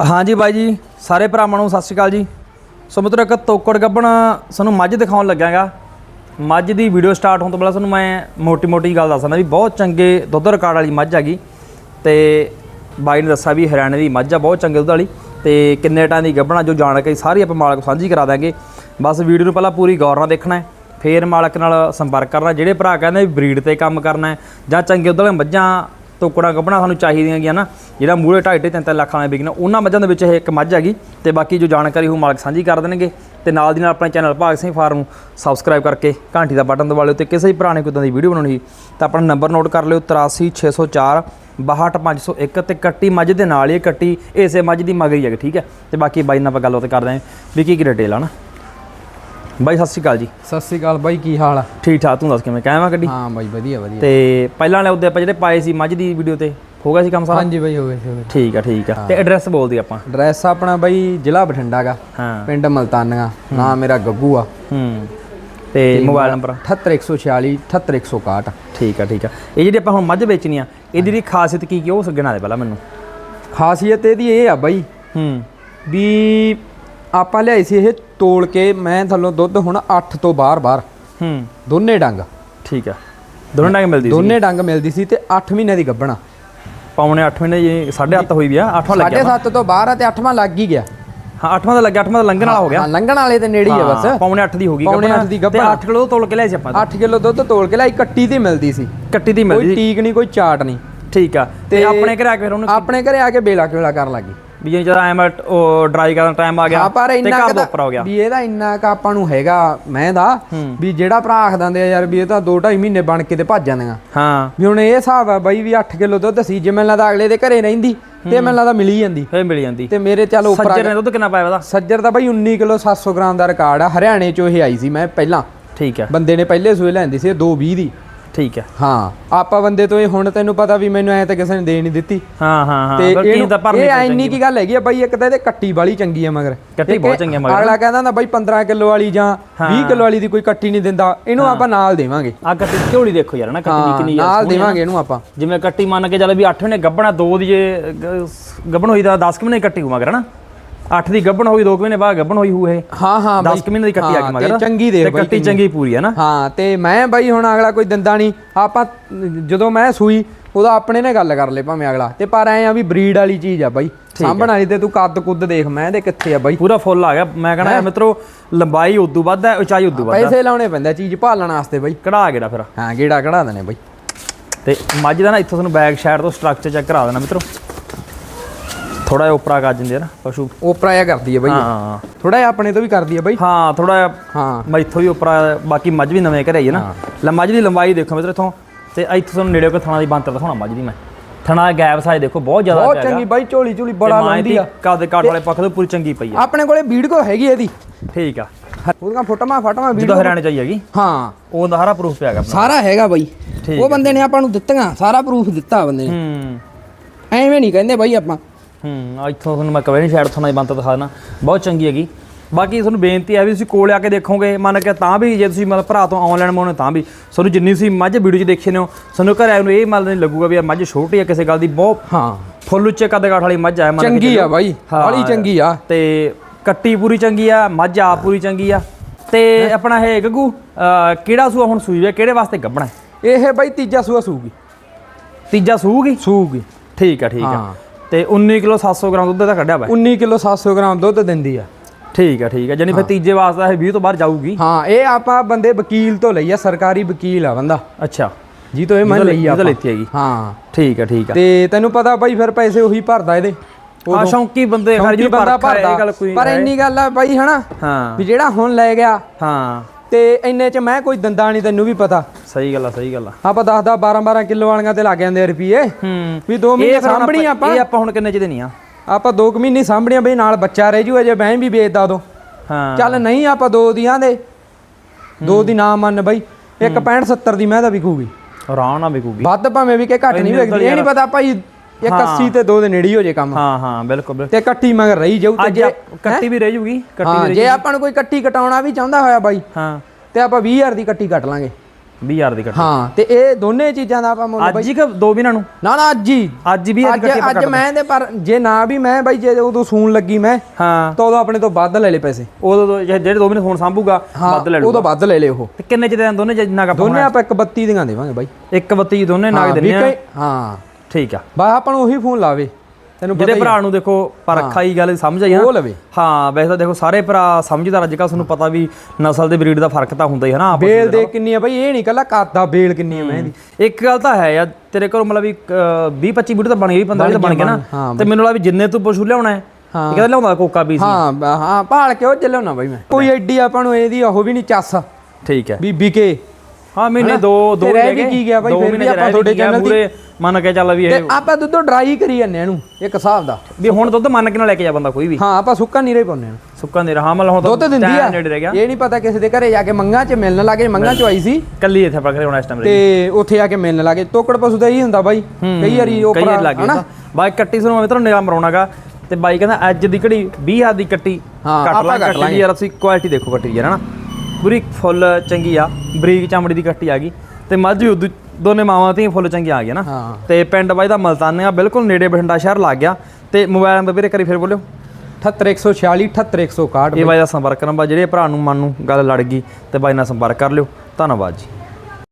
ਹਾਂਜੀ ਬਾਈ ਜੀ, ਸਾਰੇ ਭਰਾਵਾਂ ਨੂੰ ਸਤਿ ਸ਼੍ਰੀ ਅਕਾਲ ਜੀ। ਸੋ ਮਿੱਤਰੋ, ਇੱਕ ਤੋਕੜ ਗੱਬਣ ਸਾਨੂੰ ਮੱਝ ਦਿਖਾਉਣ ਲੱਗਾਗਾ ਮੱਝ ਦੀ ਵੀਡੀਓ ਸਟਾਰਟ ਹੋਣ ਤੋਂ ਪਹਿਲਾਂ ਤੁਹਾਨੂੰ ਮੈਂ ਮੋਟੀ ਮੋਟੀ ਗੱਲ ਦੱਸਦਾ ਵੀ ਬਹੁਤ ਚੰਗੇ ਦੁੱਧ ਰਿਕਾਰਡ ਵਾਲੀ ਮੱਝ ਹੈਗੀ। ਤੇ ਬਾਈ ਨੇ ਦੱਸਿਆ ਵੀ ਹਰਿਆਣੇ ਦੀ ਮੱਝ ਆ, ਬਹੁਤ ਚੰਗੇ ਦੁੱਧ ਵਾਲੀ। ਤੇ ਕਿੰਨੇ ਟਾਈਮ ਦੀ ਗੱਬਣਾ ਜੋ ਜਾਣਕਾਰੀ ਸਾਰੀ ਆਪਾਂ ਮਾਲਕ ਸਾਂਝੀ ਕਰਾ ਦਾਂਗੇ ਬਸ ਵੀਡੀਓ ਨੂੰ ਪਹਿਲਾਂ ਪੂਰੀ ਗੌਰ ਨਾਲ ਦੇਖਣਾ ਹੈ। ਫੇਰ ਮਾਲਕ ਨਾਲ ਸੰਪਰਕ ਕਰਨਾ, ਜਿਹੜੇ ਭਰਾ ਕਹਿੰਦੇ ਵੀ ਬਰੀਡ ਤੇ ਕੰਮ ਕਰਨਾ ਜਾਂ ਚੰਗੇ ਦੁੱਧ ਵਾਲੀਆਂ ਮੱਝਾਂ ਤੋਕੜਾਂ ਗੱਭਣਾ ਸਾਨੂੰ ਚਾਹੀਦੀਆਂ ਗੀਆਂ ਨਾ, ਜਿਹੜਾ ਮੂਰੇ 2.5 3 ਲੱਖ ਵਾਲੇ ਵਿਕਣਾ ਉਹਨਾਂ ਮੱਝਾਂ ਦੇ ਵਿੱਚ ਇਹ ਇੱਕ ਮੱਝ ਹੈਗੀ, ਤੇ ਬਾਕੀ ਜੋ ਜਾਣਕਾਰੀ ਉਹ ਮਾਲਕ ਸਾਂਝੀ ਕਰ ਦੇਣਗੇ, ਤੇ ਨਾਲ ਦੀ ਨਾਲ ਆਪਣੇ ਚੈਨਲ ਭਾਗ ਸਿੰਘ ਫਾਰਮ ਨੂੰ ਸਬਸਕ੍ਰਾਈਬ ਕਰਕੇ ਘੰਟੀ ਦਾ ਬਟਨ ਦਬਾ ਲਿਓ, ਤੇ ਕਿਸੇ ਵੀ ਭਰਾ ਕੋਈ ਦੀ ਵੀਡੀਓ ਬਣਾਉਣੀ ਤਾਂ ਆਪਣਾ ਨੰਬਰ ਨੋਟ ਕਰ ਲਿਓ 83604 62501 ਤੇ ਕੱਟੀ ਮੱਝ ਦੇ ਨਾਲ ਹੀ ਕੱਟੀ, ਇਸੇ ਮੱਝ ਦੀ ਮਗਰੀ ਹੈਗੀ, ਠੀਕ ਹੈ? ਤੇ ਬਾਕੀ ਬਾਈ ਨਾਲ ਆਪਾਂ ਗੱਲਬਾਤ ਕਰਦੇ ਆਂ ਵੀ ਕੀ ਕੀ ਡਿਟੇਲ ਆ ਨਾ? ਬਾਈ ਸਤਿ ਸ਼੍ਰੀ ਅਕਾਲ ਜੀ। ਸਤਿ ਸ੍ਰੀ ਅਕਾਲ ਬਾਈ ਕੀ ਹਾਲ ਆ? ਠੀਕ ਠਾਕ ਤੂੰ ਦੱਸ ਕਿਵੇਂ? ਕਾਇਮ ਆ ਗੱਡੀ? ਹਾਂ ਬਾਈ ਵਧੀਆ ਵਧੀਆ। ਤੇ ਪਹਿਲਾਂ ਵਾਲੇ ਉਹਦੇ ਆਪਾਂ ਜਿਹੜੇ ਪਾਏ ਸੀ ਮੱਝ ਦੀ ਵੀਡੀਓ ਤੇ ਹੋ ਗਿਆ ਸੀ ਕੰਮ ਸਾਰਾ? ਹਾਂਜੀ ਬਾਈ ਹੋ ਹੋ ਗਏ ਠੀਕ ਆ ਠੀਕ ਆ। ਤੇ ਐਡਰੈਸ ਬੋਲਦੀ ਆਪਾਂ। ਐਡਰੈਸ ਆਪਣਾ ਬਾਈ ਜ਼ਿਲ੍ਹਾ ਬਠਿੰਡਾ ਗਾ। ਹਾਂ। ਪਿੰਡ ਮਲਤਾਨੀਆਂ। ਨਾਮ ਮੇਰਾ ਗੱਗੂ ਆ। ਹੂੰ। ਤੇ ਮੋਬਾਈਲ ਨੰਬਰ 78146 78161 ਠੀਕ ਆ ਠੀਕ ਆ। ਇਹ ਜਿਹੜੀ ਆਪਾਂ ਹੁਣ ਮੱਝ ਵੇਚਣੀ ਆ ਇਹਦੀ ਜਿਹੜੀ ਖਾਸੀਅਤ ਕੀ ਕੀ ਉਹ ਸੱਗਣਾ ਦੇ ਪਹਿਲਾਂ ਮੈਨੂੰ। ਖਾਸੀਅਤ ਇਹਦੀ ਇਹ ਆ ਬਾਈ ਹੂੰ। ਵੀ ਆਪਾਂ ਲਿਆਈ ਸੀ ਇਹ ਤੋਲ ਕੇ ਮੈਂ ਥੱਲੋਂ ਦੁੱਧ ਹੁਣ 8 ਤੋਂ ਬਾਹਰ ਬਾਹਰ। ਹੂੰ। ਦੋਨੇ ਡੰਗ। ਠੀਕ ਆ। ਦੋਨਾਂ ਡੰਗ ਮਿਲਦੀ ਸੀ। ਦੋਨੇ ਡੰਗ ਮਿਲਦੀ ਸੀ ਤੇ 8 ਮਹੀਨੇ ਦੀ ਗੱਭਣਾ। ਪੌਣੇ 8 ਮਹੀਨੇ ਜੀ 8.5 ਹੋਈ ਵੀ ਆ 8ਵਾਂ ਲੱਗਿਆ 7.5 ਤੋਂ ਬਾਹਰ ਆ ਤੇ 8ਵਾਂ ਲੱਗ ਹੀ ਗਿਆ। ਹਾਂ 8ਵਾਂ ਦਾ ਲੱਗਿਆ 8ਵਾਂ ਦਾ ਲੰਘਣ ਵਾਲਾ ਹੋ ਗਿਆ। ਹਾਂ ਲੰਘਣ ਵਾਲੇ ਤੇ ਨੇੜੇ ਹੀ ਆ ਬਸ। ਪੌਣੇ 8 ਦੀ ਹੋ ਗਈ ਪੌਣੇ ਗੱਭਣ। ਅੱਠ ਦੀ ਤੇ ਗੱਭਣ। 8 ਕਿਲੋ ਤੋਲ ਕੇ ਲਿਆ ਸੀ ਆਪਾਂ 8 ਕਿਲੋ ਦੁੱਧ ਤੋਲ ਕੇ ਲਿਆਈ ਕੱਟੀ ਦੀ ਮਿਲਦੀ ਸੀ। ਕੱਟੀ ਦੀ ਕੋਈ ਮਿਲਦੀ ਸੀ। ਟੀਕ ਨਹੀਂ ਕੋਈ ਚਾਟ ਨਹੀਂ। ਠੀਕ ਆ। ਤੇ ਆਪਣੇ ਘਰੇ ਆ ਕੇ ਫਿਰ ਉਹਨੂੰ ਆਪਣੇ ਘਰੇ ਆ ਕੇ ਬੇਲਾ ਕਿਲਾ ਕਰਨ ਲੱਗੀ ਵੀ ਜੇ ਜਦੋਂ ਐਮ ਉਹ ਡਰਾਈ ਕਰਨ ਟਾਈਮ ਆ ਗਿਆ ਹਾਂ ਪਰ ਇੰਨਾ ਕੁ ਉੱਪਰ ਹੋ ਗਿਆ। ਵੀ ਇਹਦਾ ਇੰਨਾ ਕ ਆਪਾਂ ਨੂੰ ਹੈਗਾ ਮੈਂ ਦਾ ਵੀ ਜਿਹੜਾ ਭਰਾ ਆਖ ਦਿੰਦੇ ਆ ਯਾਰ ਵੀ ਇਹ ਤਾਂ 2 2.5 ਮਹੀਨੇ ਬਣ ਕੇ ਤੇ ਭੱਜ ਜਾਂਦੀਆਂ। ਹਾਂ। ਵੀ ਹੁਣ ਇਹ ਹਿਸਾਬ ਆ ਬਾਈ ਵੀ 8 ਕਿਲੋ ਦੁੱਧ ਸੀ ਜੇ ਮੈਨੂੰ ਲੱਗਦਾ ਅਗਲੇ ਦੇ ਘਰੇ ਰਹਿੰਦੀ ਤੇ ਮੈਨੂੰ ਲੱਗਦਾ ਮਿਲੀ ਜਾਂਦੀ। ਫੇਰ ਮਿਲ ਜਾਂਦੀ। ਤੇ ਮੇਰੇ ਚੱਲ ਉੱਪਰ ਸੱਜਰ ਨੇ ਦੁੱਧ ਕਿੰਨਾ ਪਾਇਆ ਉਹਦਾ? ਸੱਜਰ ਦਾ ਬਾਈ 19 ਕਿਲੋ 700 ਗ੍ਰਾਮ ਦਾ ਰਿਕਾਰਡ ਆ ਹਰਿਆਣੇ ਚੋਂ ਇਹ ਆਈ ਸੀ ਮੈਂ ਪਹਿਲਾਂ। ਠੀਕ ਆ। ਬੰਦੇ ਨੇ ਪਹਿਲੇ ਸੂਏ ਲੈਂਦੀ ਸੀ 220 ਦੀ। ਠੀਕ ਆ ਹਾਂ ਆਪਾਂ ਬੰਦੇ ਤੋਂ ਇਹ ਹੁਣ ਤੈਨੂੰ ਪਤਾ ਵੀ ਮੈਨੂੰ ਐ ਤਾਂ ਕਿਸੇ ਨੇ ਦੇ ਨਹੀਂ ਦਿੱਤੀ। ਹਾਂ ਹਾਂ ਹਾਂ ਤੇ ਤਾਂ ਭਰਨੀ ਇਹ ਇੰਨੀ ਕੀ ਗੱਲ ਹੈਗੀ ਆ ਬਾਈ ਇੱਕ ਤਾਂ ਇਹਦੇ ਕੱਟੀ ਵਾਲੀ ਚੰਗੀ ਆ ਮਗਰ। ਕੱਟੀ ਬਹੁਤ ਚੰਗੀ ਆ ਮਗਰ। ਅਗਲਾ ਕਹਿੰਦਾ ਹੁੰਦਾ ਬਾਈ 15 ਕਿਲੋ ਵਾਲੀ ਜਾਂ 20 ਕਿਲੋ ਵਾਲੀ ਦੀ ਕੋਈ ਕੱਟੀ ਨਹੀਂ ਦਿੰਦਾ ਇਹਨੂੰ ਆਪਾਂ ਨਾਲ ਦੇਵਾਂਗੇ। ਆ ਕੱਟੀ ਝੋਲੀ ਦੇਖੋ ਯਾਰ ਨਾ ਕੱਟੀ ਦੀ ਹਾਂ ਕਿੰਨੀ ਨਾਲ ਆ ਨਾ। ਦੇਵਾਂਗੇ ਇਹਨੂੰ ਆਪਾਂ। ਜਿਵੇਂ ਕੱਟੀ ਮੰਨ ਕੇ ਚੱਲ ਵੀ 8 ਨੇ ਗੱਬਣਾ 2 ਦੀ ਜੇ ਗ- ਗੱਭਣ ਹੋਈ ਤਾਂ 10 ਕਿ ਮਹੀਨੇ ਕੱਟੀ ਹੋਊ ਮਗਰ ਨਾ? 8 ਦੀ ਗੱਭਣ ਹੋਈ 2 ਮਹੀਨੇ ਬਾਅਦ ਗੱਭਣ ਹੋਈ ਇਹ। ਹਾਂ ਹਾਂ 10 ਕਿ ਮਹੀਨੇ ਦੀ ਕੱਟੀ ਆ ਗਈ ਹਾਂ, ਮਗਰ। ਚੰਗੀ ਦੇ ਬਾਈ ਕੱਟੀ ਚੰਗੀ ਪੂਰੀ ਹੈ ਨਾ। ਹਾਂ ਤੇ ਮੈਂ ਬਾਈ ਹੁਣ ਅਗਲਾ ਕੋਈ ਦਿੰਦਾ ਨਹੀਂ। ਆਪਾਂ ਜਦੋਂ ਮੈਂ ਸੂਈ ਉਹਦਾ ਆਪਣੇ ਨੇ ਗੱਲ ਕਰ ਲੈ ਭਾਵੇਂ ਅਗਲਾ। ਤੇ ਪਰ ਐ ਆ ਵੀ ਬਰੀਡ ਵਾਲੀ ਚੀਜ਼ ਆ ਬਾਈ। ਸਾਂਭਣ ਵਾਲੀ ਤੇ ਤੂੰ ਕੱਦ ਕੁੱਦ ਦੇਖ ਮੈਂ ਤੇ ਕਿੱਥੇ ਆ ਬਾਈ? ਪੂਰਾ ਫੁੱਲ ਆ ਗਿਆ। ਮੈਂ ਕਹਿੰਦਾ ਮਿੱਤਰੋ ਲੰਬਾਈ ਉਦੋਂ ਵੱਧ ਹੈ ਉਚਾਈ ਉਦੋਂ ਵੱਧ ਹੈ। ਪੈਸੇ ਲਾਉਣੇ ਪੈਂਦਾ ਚੀਜ਼ ਭਾਲਣ ਵਾਸਤੇ ਬਾਈ। ਕਢਾ ਗੇੜਾ ਫਿਰ। ਹਾਂ ਗੇੜਾ ਕਢਾ ਦਨੇ ਬਾਈ। ਤੇ ਮੱਝ ਦਾ ਨਾ ਇੱਥੋਂ ਤੁਹਾਨੂੰ ਬੈਕ ਸਾਈਡ ਤੋਂ ਸਟਰਕਚਰ ਚੈੱਕ ਕਰਾ ਦੇਣਾ ਮਿੱਤਰੋ। ਥੋੜਾ ਜਿਹਾ ਉਪਰਾ ਕਰ ਦਿੰਦੇ ਆ ਨਾ ਪਸ਼ੂ। ਉਪਰਾ ਜਿਹਾ ਕਰਦੀ ਹੈ ਬਾਈ। ਹਾਂ ਥੋੜਾ ਜਿਹਾ ਆਪਣੇ ਤੋਂ ਵੀ ਕਰਦੀ ਹੈ ਬਾਈ। ਹਾਂ ਥੋੜਾ ਜਿਹਾ ਹਾਂ। ਮੈਂ ਇੱਥੋਂ ਵੀ ਉਪਰਾ ਬਾਕੀ ਮੱਝ ਵੀ ਨਵੇਂ ਘਰੇ ਆਈ ਹੈ ਨਾ। ਲੈ ਮੱਝ ਦੀ ਲੰਬਾਈ ਦੇਖੋ ਮਿੱਤਰੋ ਇੱਥੋਂ। ਤੇ ਇੱਥੋਂ ਤੁਹਾਨੂੰ ਨੇੜੇ ਕੋ ਥਣਾ ਦੀ ਬੰਤਰ ਦਿਖਾਉਣਾ ਮੱਝ ਦੀ ਮੈਂ। ਥਣਾ ਗੈਪ ਸਾਈਜ਼ ਦੇਖੋ ਬਹੁਤ ਜ਼ਿਆਦਾ ਬਹੁਤ। ਚੰਗੀ ਬਾਈ ਝੋਲੀ ਝੋਲੀ ਬੜਾ ਮਾਂ ਲਾਉਂਦੀ ਦੀ ਆ। ਕਾਦੇ ਕਾਟ ਵਾਲੇ ਪੱਖ ਤੋਂ ਪੂਰੀ ਚੰਗੀ ਪਈ ਆ। ਆਪਣੇ ਕੋਲੇ ਵੀਡੀਓ ਹੈਗੀ ਇਹਦੀ। ਠੀਕ ਆ। ਉਹਦੀਆਂ ਫੋਟੋਆਂ ਫਾਟੋਆਂ ਜਦੋਂ ਵੀਡੀਓ ਹਰਿਆਣੇ ਚ ਆਈ ਹੈਗੀ ਹਾਂ। ਉਹ ਦਾ ਸਾਰਾ ਪ੍ਰੂਫ ਪਿਆ ਹੈਗਾ ਸਾਰਾ ਹੈਗਾ ਬਾਈ। ਉਹ ਬੰਦੇ ਨੇ ਆਪਾਂ ਨੂੰ ਦਿੱਤੀਆਂ ਸਾਰਾ ਪ੍ਰੂਫ ਦਿੱਤਾ ਬੰਦੇ ਨੇ। ਹੂੰ। ਐਵੇਂ ਨਹੀਂ ਕਹਿੰਦੇ ਬਾਈ ਆਪਾਂ। ਹੂੰ ਆ ਇੱਥੋਂ ਤੁਹਾਨੂੰ ਮੈਂ ਕਵੇ ਨਹੀਂ ਸਾਈਡ ਤੋਂ ਨਾ ਬੰਤ ਦਿਖਾ ਦੇਣਾ। ਬਹੁਤ ਚੰਗੀ ਹੈਗੀ। ਬਾਕੀ ਤੁਹਾਨੂੰ ਬੇਨਤੀ ਹੈ ਵੀ ਤੁਸੀਂ ਕੋਲ ਆ ਕੇ ਦੇਖੋਗੇ ਮੰਨ ਕੇ ਤਾਂ ਵੀ ਜੇ ਤੁਸੀਂ ਮਤਲਬ ਭਰਾ ਤੋਂ ਆਨਲਾਈਨ ਮੋਨੇ ਤਾਂ ਵੀ। ਤੁਹਾਨੂੰ ਜਿੰਨੀ ਤੁਸੀਂ ਮੱਝ ਵੀਡੀਓ 'ਚ ਦੇਖੇ ਨੇ ਹੋ ਤੁਹਾਨੂੰ ਘਰ ਆਏ ਨੂੰ ਇਹ ਮਤਲਬ ਨਹੀਂ ਲੱਗੂਗਾ ਵੀ ਇਹ ਮੱਝ ਛੋਟੀ ਹੈ ਕਿਸੇ ਗੱਲ ਦੀ। ਬਹੁਤ ਹਾਂ। ਫੁੱਲ ਉੱਚੇ ਕੱਦ ਕਾਠ ਵਾਲੀ ਮੱਝ ਹੈ ਮੰਨ ਕੇ ਚੰਗੀ ਆ। ਬਾਈ। ਬੜੀ ਚੰਗੀ ਆ। ਤੇ ਕੱਟੀ ਪੂਰੀ ਚੰਗੀ ਆ ਮੱਝ ਆ ਪੂਰੀ ਚੰਗੀ ਆ। ਤੇ ਆਪਣਾ ਇਹ ਗੱਗੂ ਕਿਹੜਾ ਸੂਆ ਹੁਣ ਸੂਈ ਹੈ ਕਿਹੜੇ ਵਾਸਤੇ ਗੱਬਣਾ ਹੈ? ਇਹ ਬਾਈ ਤੀਜਾ ਸੂਆ ਸੂਗੀ ਤੀਜਾ ਸੂਗੀ ਸੂਗੀ ਠੀਕ ਆ ਠੀਕ ਆ। ਤੇ 19 ਕਿਲੋ 700 ਗ੍ਰਾਮ ਦੁੱਧ ਦਾ ਕੱਢਿਆ ਵਾ 19 ਕਿਲੋ 700 ਗ੍ਰਾਮ ਦੁੱਧ ਦਿੰਦੀ ਆ। ਠੀਕ ਆ ਠੀਕ ਆ। ਜਾਨੀ ਫਿਰ ਤੀਜੇ ਵਾਸਤੇ ਇਹ 20 ਤੋਂ ਬਾਹਰ ਜਾਊਗੀ। ਹਾਂ ਇਹ ਆਪਾਂ ਬੰਦੇ ਵਕੀਲ ਤੋਂ ਲਈ ਆ ਸਰਕਾਰੀ ਵਕੀਲ ਆ ਬੰਦਾ। ਅੱਛਾ। ਜੀ ਤੋਂ ਇਹ ਮੈਂ ਲਈ ਆ ਲੈਤੀ ਹੈਗੀ ਹਾਂ। ਠੀਕ ਆ ਠੀਕ ਆ। ਤੇ ਤੈਨੂੰ ਪਤਾ ਬਾਈ ਫਿਰ ਪੈਸੇ ਉਹੀ ਭਰਦਾ ਇਹਦੇ। ਆ ਸ਼ੌਂਕੀ ਬੰਦੇ ਕਿਉਂਕਿ ਜਿਹਨੂੰ ਬੰਦਾ ਕੋਈ ਪਰ। ਇੰਨੀ ਗੱਲ ਆ ਬਾਈ ਹਨਾ? ਹਾਂ। ਵੀ ਜਿਹੜਾ ਹੁਣ ਲੈ ਗਿਆ। ਹਾਂ। ਤੇ ਇੰਨੇ ਚ ਮੈਂ ਕੋਈ ਦੰਦਾ ਨਹੀਂ ਤੈਨੂੰ ਵੀ ਪਤਾ। ਸਹੀ ਗੱਲ ਆ ਸਹੀ ਗੱਲ ਆ। ਆਪਾਂ 10 10 12 12 ਕਿਲੋ ਵਾਲੀਆਂ ਤੇ ਲੱਗ ਜਾਂਦੇ ਰੁਪਏ ਹੂੰ। ਵੀ 2 ਮਹੀਨੇ ਸਾਂਭਣੀ ਆਪਾਂ ਇਹ ਆਪਾਂ ਹੁਣ ਕਿੰਨੇ ਚ ਦੇਣੀ ਆ? ਆਪਾਂ 2 ਮਹੀਨੇ ਸਾਂਭਣੀਆਂ ਬਈ ਨਾਲ ਬੱਚਾ ਰਹਿ ਜੂ ਅਜੇ ਮੈਂ ਵੀ ਵੇਚਦਾ ਉਦੋਂ। ਹਾਂ। ਚੱਲ ਨਹੀਂ ਆਪਾਂ ਦੋ ਦੀਆਂ ਦੇ। ਦੋ ਦੀ ਨਾ ਮੰਨ ਬਈ ਇੱਕ 65 70 ਦੀ ਮੈਂ ਤਾਂ ਵਿਕੂਗੀ। ਆਰਾਮ ਨਾਲ ਵਿਕੂਗੀ। ਵੱਧ ਭਾਵੇਂ ਵੀ ਕਿ ਘੱਟ ਨਹੀਂ ਵਿਕਦੀ ਇਹ ਨਹੀਂ ਪਤਾ ਭਾਈ ਇੱਕ 80 ਤੇ ਦੋ ਦੇ ਨੇੜੇ ਹੀ ਹੋ ਜੇ ਕੰਮ। ਹਾਂ ਹਾਂ ਬਿਲਕੁਲ ਬਿਲਕੁਲ। ਤੇ ਇਕੱਠੀ ਮਗਰ ਰਹੀ ਜਾਊ ਤੇ ਜੇ ਕੱਟੀ ਵੀ ਰਹਿ ਜੂਗੀ ਕੱਟੀ ਵੀ ਜੇ ਆਪਾਂ ਨੂੰ ਕੋਈ ਇਕੱਠੀ ਕਟਾਉਣਾ ਵੀ ਚਾਹੁੰਦਾ ਹੋਇਆ ਬਾਈ ਹਾਂ। ਤੇ ਆਪਾਂ 20000 ਦੀ ਇਕੱਠੀ ਕੱਟ ਲਾਂਗੇ। 20000 ਦੀ ਕੱਟੀ ਹਾਂ ਤੇ ਇਹ ਦੋਨੇ ਚੀਜ਼ਾਂ ਦਾ ਆਪਾਂ ਮੁੱਲ ਅੱਜ ਹੀ ਕਿ ਦੋ ਮਹੀਨਿਆਂ ਨੂੰ? ਨਾ ਨਾ ਅੱਜ ਹੀ। ਅੱਜ 20000 ਅੱਜ ਦੀ ਕੱਟੀ ਅੱਜ। ਮੈਂ ਤੇ ਪਰ ਜੇ ਨਾ ਵੀ ਮੈਂ ਬਾਈ ਜੇ ਉਦੋਂ ਸੂਣ ਲੱਗੀ ਮੈਂ ਹਾਂ। ਤਾਂ ਉਦੋਂ ਆਪਣੇ ਤੋਂ ਵੱਧ ਲੈ ਲਏ ਪੈਸੇ। ਉਦੋਂ ਜਿਹੜੇ ਦੋ ਮਹੀਨੇ ਫੋਨ ਸੰਭੂਗਾ ਵੱਧ ਲੈ ਲਊਗਾ। ਉਦੋਂ ਵੱਧ ਲੈ ਲਏ ਉਹ। ਤੇ ਕਿੰਨੇ ਚ ਦੇਣ ਦੋਨੇ ਜਿੰਨਾ ਕਾ ਦੋਨੇ ਆਪਾਂ ਇੱਕ 32 ਦੀਆਂ ਦੇਵਾਂਗੇ ਬਾਈ। ਇੱਕ ਬੱਤੀ ਦੋਨੇ ਨਾਗ ਦਿੰਨੇ ਵੀ ਆ। ਹਾਂ। ਠੀਕ ਆ। ਬਾ ਆਪਾਂ ਨੂੰ ਉਹੀ ਫੋਨ ਲਾਵੇ। ਤੈਨੂੰ ਪਤਾ ਜਿਹੜੇ। ਭਰਾ ਨੂੰ ਦੇਖੋ ਪਰਖਾ ਹੀ। ਗੱਲ ਸਮਝ ਆਈ ਉਹ ਨਾ? ਲਵੇ। ਹਾਂ ਵੈਸੇ ਤਾਂ ਦੇਖੋ ਸਾਰੇ ਭਰਾ ਸਮਝਦਾਰ ਅੱਜ ਕੱਲ੍ਹ ਤੁਹਾਨੂੰ ਪਤਾ ਵੀ ਨਸਲ ਦੇ ਬਰੀਡ ਦਾ ਫ਼ਰਕ ਤਾਂ ਹੁੰਦਾ ਹੀ ਹੈ ਨਾ ਆਪਸ ਬੇਲ ਦੇ ਕਿੰਨੀ ਆ ਬਾਈ ਇਹ ਨਹੀਂ ਕੱਲਾ ਕਾਦਾ ਬੇਲ ਕਿੰਨੀ ਆ ਮੈਂ ਇਹਦੀ। ਇੱਕ ਗੱਲ ਤਾਂ ਹੈ ਯਾਰ ਤੇਰੇ ਕੋਲ ਮਤਲਬ ਵੀ 20 25 ਵੀਡੀਓ ਤਾਂ ਬਣ ਗਈ 15 ਤਾਂ ਬਣ ਗਿਆ ਨਾ। ਤੇ ਮੈਨੂੰ ਲੱਗਦਾ ਵੀ ਜਿੰਨੇ ਤੂੰ ਪਸ਼ੂ ਲਿਆਉਣਾ ਹੈ ਹਾਂ। ਕਹਿੰਦਾ ਲਿਆਉਂਦਾ ਕੋਕਾ ਵੀ ਸੀ ਹਾਂ ਹਾਂ ਭਾਲ ਕੇ ਉਹ ਚੱਲਿਆਉਣਾ ਬਾਈ ਮੈਂ। ਕੋਈ ਐਡੀ ਆਪਾਂ ਨੂੰ ਇਹਦੀ ਉਹ ਵੀ ਨਹੀਂ ਚੱਸ। ਠੀਕ ਹੈ। ਵੀ ਵਿਕੇ ਹਾਂ ਮਹੀਨੇ ਹਨਾ? ਦੋ ਦੋ ਤੇ ਰਹਿ ਵੀ। ਕੀ ਗਿਆ ਦੋ ਫਿਰ ਵੀ ਆਪਾਂ ਤੁਹਾਡੇ channel ਦੀ- ਮੰਨ ਕੇ ਚੱਲ ਵੀ ਤੇ ਇਹ ਆਪਾਂ ਦੁੱਧੋਂ ਡਰਾਈ ਕਰੀ ਜਾਂਦੇ ਇਹਨੂੰ ਇੱਕ ਹਿਸਾਬ ਦਾ। ਵੀ ਹੁਣ ਦੁੱਧ ਮੰਨ ਕੇ ਨਾ ਲੈ ਕੇ ਜਾ ਬੰਦਾ ਕੋਈ ਵੀ। ਹਾਂ ਆਪਾਂ ਸੁੱਕਾ ਨੀਰੇ ਪਾਉਂਦੇ ਆ ਸੁੱਕਾ ਨਹੀਂ ਰਹਾ ਮਤਲਬ ਹੁਣ ਦੁੱਧ ਦਿੰਦੀ ਆ। ਇਹ ਨਹੀਂ ਪਤਾ ਕਿਸੇ ਦੇ ਘਰੇ ਜਾ ਕੇ ਮੰਗਾਂ 'ਚ ਮਿਲਣ ਲੱਗੇ ਮੰਗਾਂ 'ਚ ਆਈ ਸੀ। ਕੱਲੀ ਇੱਥੇ ਆਪਾਂ ਖੜੇ ਹੋਣਾ ਇਸ ਟਾਈਮ ਤੇ ਉੱਥੇ ਆ ਕੇ ਮਿਲਣ ਲੱਗੇ। ਤੋਕੜ ਪਸ਼ੂ ਦਾ ਹੀ ਹੁੰਦਾ ਬਾਈ। ਕਈ ਵਾਰੀ ਉਹ ਭਰਾ- ਹਨਾ? ਬਾਈ ਕੱਟੀ ਸੁਣੋ ਮੈਂ ਤੁਹਾਨੂੰ ਨਿਗਾਹ ਮਰਾਉਣਾਗਾ। ਤੇ ਬਾਈ ਕਹਿੰਦਾ ਅੱਜ ਦੀ ਘੜੀ 20 ਹਜ਼ਾਰ ਦੀ ਕੱਟੀ ਹਾਂ, ਕੱਟ ਲਾਂ ਕੱਟ। ਦੀ ਯਾਰ ਤੁਸੀਂ ਕੁਆਲਿਟੀ ਦੇਖੋ ਕੱਟੀ ਯਾਰ ਹਨਾ? ਪੂਰੀ ਫੁੱਲ ਚੰਗੀ ਆ ਬਰੀਕ ਚਮੜੀ ਦੀ ਕੱਟੀ ਆ ਗਈ ਤੇ ਮੱਝ ਵੀ ਉਦੋਂ ਦੋਨੇ ਮਾਵਾਂ ਤੇ ਫੁੱਲ ਚੰਗੀ ਆ ਗਈਆਂ ਨਾ। ਤੇ ਪਿੰਡ ਬਾਈ ਦਾ ਮਲਤਾਨੇ ਆ ਬਿਲਕੁਲ ਨੇੜੇ ਬਠਿੰਡਾ ਸ਼ਹਿਰ ਲੱਗ ਗਿਆ ਤੇ ਮੋਬਾਈਲ ਨੰਬਰ ਵੀਰੇ ਕਰੀ ਫਿਰ ਬੋਲਿਓ। 78146 78161 ਇਹ ਬਾਈ। ਦਾ ਸੰਪਰਕ ਨੰਬਰ ਜਿਹੜੇ ਭਰਾ ਨੂੰ ਮਨ ਨੂੰ ਗੱਲ ਲੜ ਗਈ ਤੇ ਬਾਈ ਨਾਲ ਸੰਪਰਕ ਕਰ ਲਿਓ। ਧੰਨਵਾਦ ਜੀ।